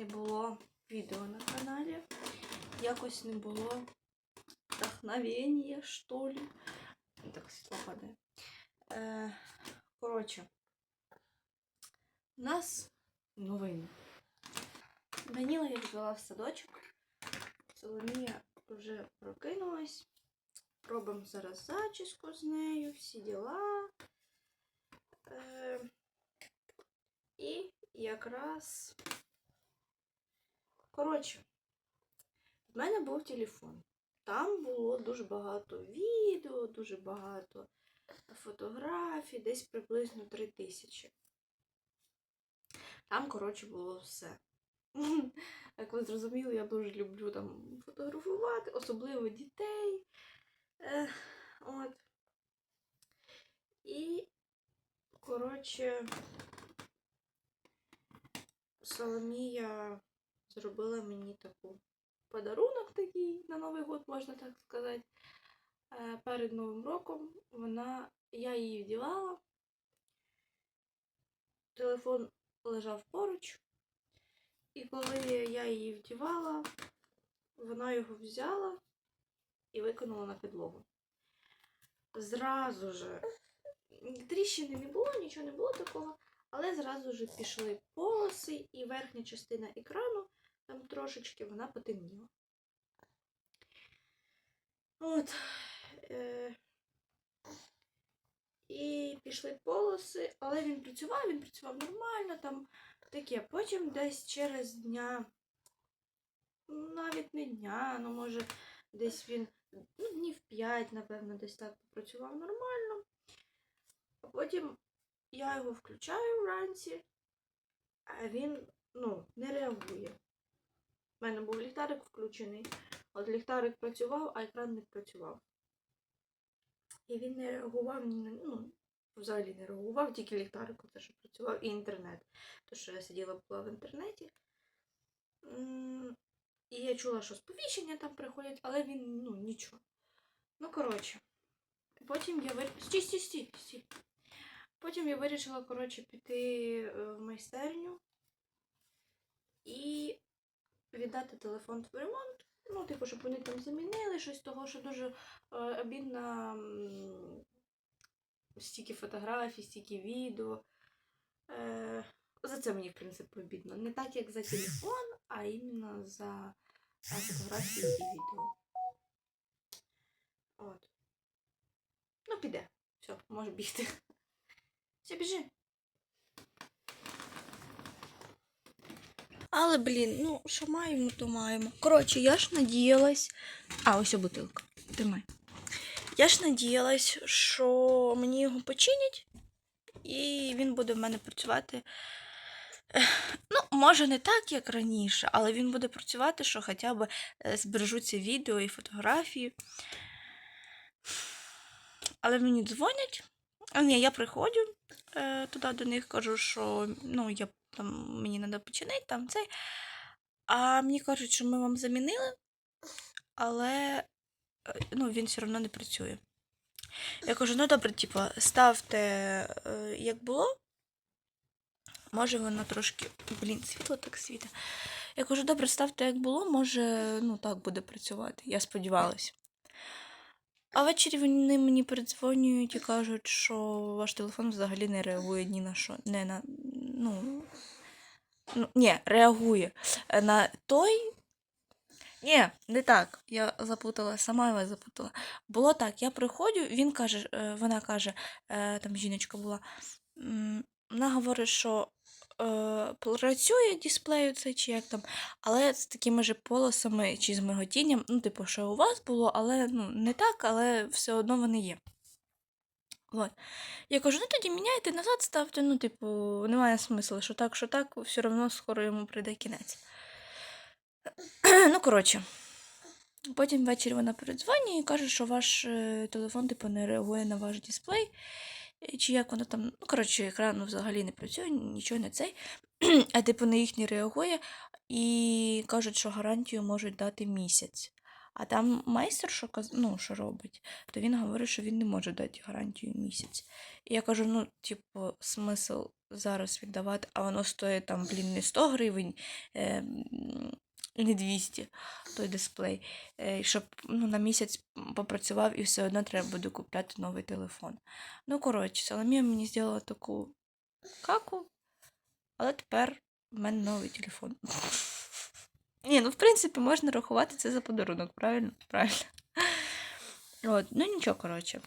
не було відео на каналі. Якось не було вдохновення, що ли. Так світло падає. Е, коротше, у нас новини. Даніла я відвела в садочок. Соломія вже прокинулась. Робимо зараз зачіску з нею, всі діла. Е, і якраз. Коротше, в мене був телефон. Там було дуже багато відео, дуже багато фотографій, десь приблизно 3 тисячі. Там, коротше, було все. Як ви зрозуміли, я дуже люблю там фотографувати, особливо дітей. Е, от. І, коротше, Соломія зробила мені таку подарунок такий на Новий год, можна так сказати. Е, Перед Новим роком вона, я її вдівала. Телефон лежав поруч. І коли я її вдівала, вона його взяла і викинула на підлогу. Зразу же тріщини не було, нічого не було такого, але зразу же пішли полоси і верхня частина екрану, там трошечки вона потемніла. От. Е- і пішли полоси, але він працював, він працював нормально, там таке. Потім десь через дня, навіть не дня, ну може десь він ну, днів 5, напевно, десь так попрацював нормально. А потім я його включаю вранці, а він ну, не реагує. У мене був ліхтарик включений, от ліхтарик працював, а екран не працював. І він не реагував на ну, взагалі не реагував, тільки ліхтарик, оце що працював, і інтернет. То, що я сиділа була в інтернеті. І я чула, що сповіщення там приходять, але він, ну, нічого. Ну, коротше. Потім я вирішила. Стій, стій, стій, стій. Потім я вирішила, коротше, піти е, в майстерню і віддати телефон в ремонт. Ну, типу, щоб вони там замінили щось того, що дуже е, обідна стільки фотографій, стільки відео. Е, за це мені, в принципі, обідно. Не так, як за телефон, а іменно за е, фотографії і відео. От. Ну, піде. Все, може бігти. Все, біжи. Але, блін, ну, що маємо, то маємо. Коротше, я ж надіялась. А, ось бутилка. Тримай. Я ж надіялась, що мені його починять, і він буде в мене працювати. Ну, може, не так, як раніше, але він буде працювати, що хоча б е, збережуться відео і фотографії. Але мені дзвонять. А ні, я приходжу е, туди до них, кажу, що ну, я, там, мені треба починити там цей. А мені кажуть, що ми вам замінили, але е, ну, він все одно не працює. Я кажу, ну добре, типу, ставте, е, як було. Може, воно трошки. Блін, світло так світить. Я кажу, добре, ставте, як було, може, ну так буде працювати. Я сподівалася. А ввечері вони мені передзвонюють і кажуть, що ваш телефон взагалі не реагує ні на що. Не на. Ну. ну ні, реагує. Е, На той. Ні, не так. Я заплутала, сама його запутала. Було так, я приходжу, він каже, е, вона каже, е, там жіночка була. Вона говорить, що е, працює дисплей цей чи як там, але з такими же полосами чи з миготінням, ну, типу, що у вас було, але ну, не так, але все одно вони є. От. Я кажу, ну тоді міняйте назад, ставте, ну, типу, немає смислу, що так, що так, все одно скоро йому прийде кінець. ну, коротше. Потім ввечері вона передзвонює і каже, що ваш е, телефон типу, не реагує на ваш дисплей. Чи як воно там, ну, коротше, екран ну, взагалі не працює, нічого не цей. а типу на їх реагує і кажуть, що гарантію можуть дати місяць. А там майстер, що, каз- ну, що робить, то він говорить, що він не може дати гарантію місяць. І я кажу: ну, типу, смисл зараз віддавати, а воно стоїть там, блін, не 100 гривень, е, не 200 той дисплей. Е, щоб ну, на місяць попрацював і все одно треба буде купляти новий телефон. Ну, коротше, Соломія мені зробила таку каку, але тепер в мене новий телефон. Ні, ну в принципі можна рахувати це за подарунок, правильно? Правильно. От, ну нічого, коротше.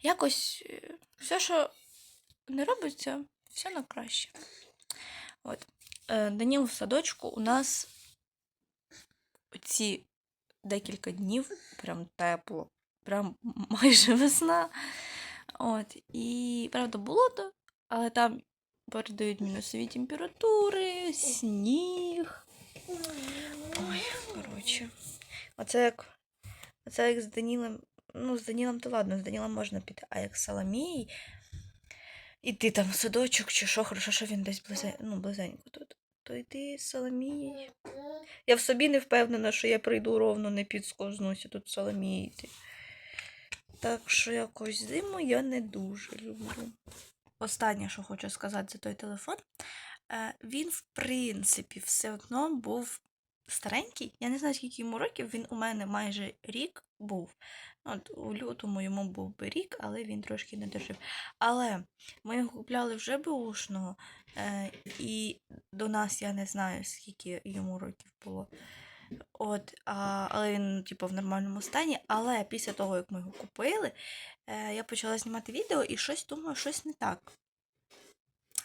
Якось е, все, що не робиться, все на краще. От. Е, Даніл в садочку у нас ці декілька днів прям тепло, прям майже весна. От. І правда болото, але там передають мінусові температури, сніг. Ой, коротше. Оце як, оце як з Данілом. Ну, з Данілом то ладно, з Данілом можна піти, а як з Соломією, іти там в садочок чи що, хорошо, що він десь близе, ну, близенько тут. То йти з Соломією. Я в собі не впевнена, що я прийду ровно, не підскознуся тут з Соломією йти. Так що якось зиму я не дуже люблю. Останнє, що хочу сказати за той телефон, е, він, в принципі, все одно був старенький. Я не знаю, скільки йому років, він у мене майже рік був. От у лютому йому був би рік, але він трошки не дожив. Але ми його купляли вже беушного, е, і до нас я не знаю, скільки йому років було. От, а, але він, типу, в нормальному стані. Але після того, як ми його купили, е, я почала знімати відео і щось думаю, щось не так.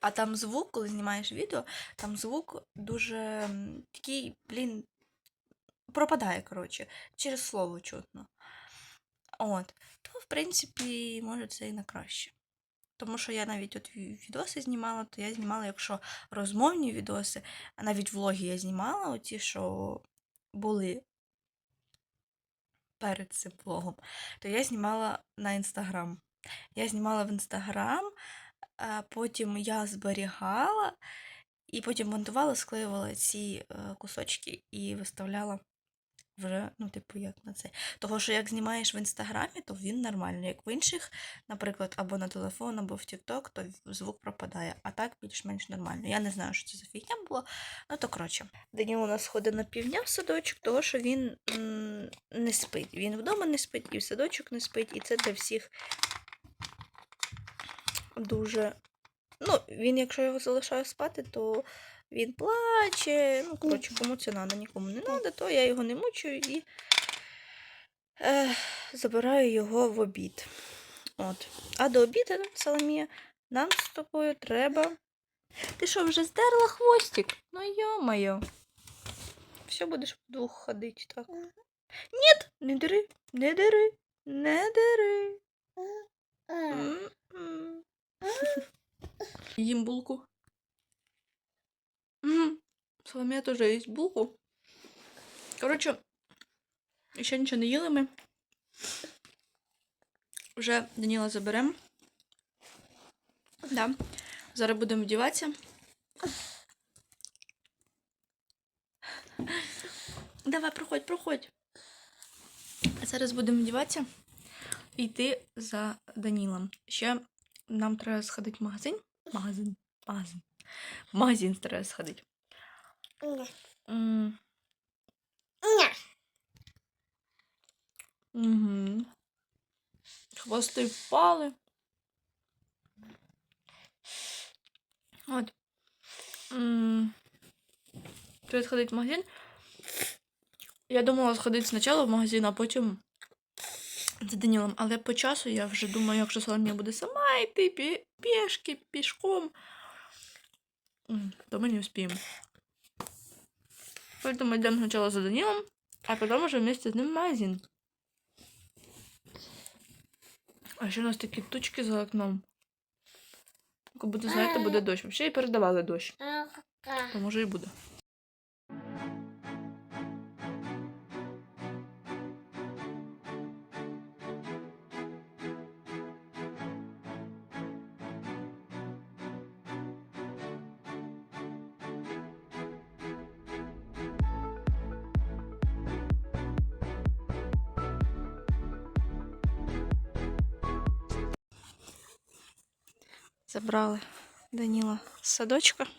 А там звук, коли знімаєш відео, там звук дуже такий, блін, пропадає, коротше, через слово чутно. От. То, в принципі, може, це і на краще. Тому що я навіть от відоси знімала, то я знімала, якщо розмовні відоси, а навіть влоги я знімала, оті, що були перед цим влогом, то я знімала на інстаграм. Я знімала в інстаграм, потім я зберігала, і потім монтувала, склеювала ці е, кусочки і виставляла вже, ну, типу, як на це. Того, що як знімаєш в інстаграмі, то він нормальний. Як в інших, наприклад, або на телефон, або в TikTok, то звук пропадає. А так більш-менш нормально. Я не знаю, що це за фігня було. Ну то коротше. Даніл у нас ходить на півдня в садочок, того що він м, не спить. Він вдома не спить, і в садочок не спить, і це для всіх дуже. Ну, він, якщо його залишаю спати, то він плаче. Ну, коротше, кому це треба, нікому не треба, то я його не мучую і е, забираю його в обід. От. А до обіду, Соломія, нам з тобою треба. Ти що, вже здерла хвостик? Ну йо-моє. Все будеш вдвох ходити, так? Ні, не дери, не дери, не дери. Їм булку. Мгм. Соломія теж їсть булку. Коротше, ще нічого не їли ми. Вже Даніла заберемо. Да. Зараз будемо вдіватися. Давай, проходь, проходь. Зараз будемо вдіватися і йти за Данілом. Ще нам треба сходити в магазин. Магазин. Магазин. В магазин треба сходити. М, Угу. Хвости впали. От. М, Треба сходити в магазин. Я думала сходити спочатку в магазин, а потім за Данілом. Але по часу я вже думаю, якщо Соломія буде сама йти пі- пішки, пішком, то ми не успіємо. Поэтому йдемо спочатку за Данілом, а потім вже вместе з ним в магазин. А ще у нас такі тучки за окном. Як буде, знаєте, буде дощ. Взагалі і передавали дощ. То може і буде. Забрали Даніла з садочка.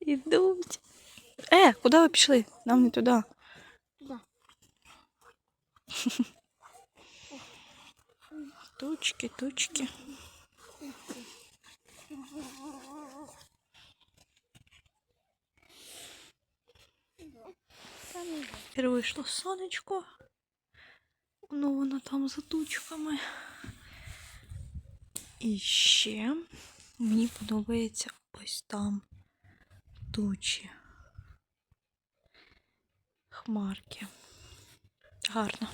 Ідуть. Е, куди ви пішли? Нам не туди. Да. Тучки, тучки. Тепер вийшло сонечко. Ну, воно там за тучками. І ще мені подобається ось там тучі. Хмарки. Гарно.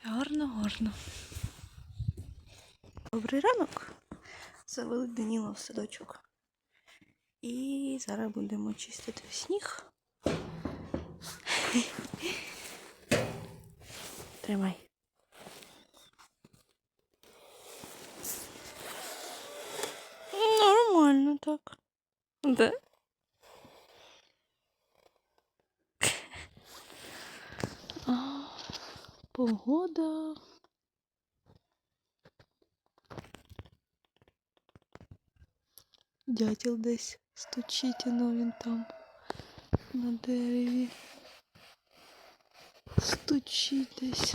Гарно, гарно. Добрий ранок. Завели Даніла в садочок. І зараз будемо чистити сніг. Тримай. Нормально так. Да? А, Погода. Дятел десь стучить, ну він там на дереві. Стучить десь.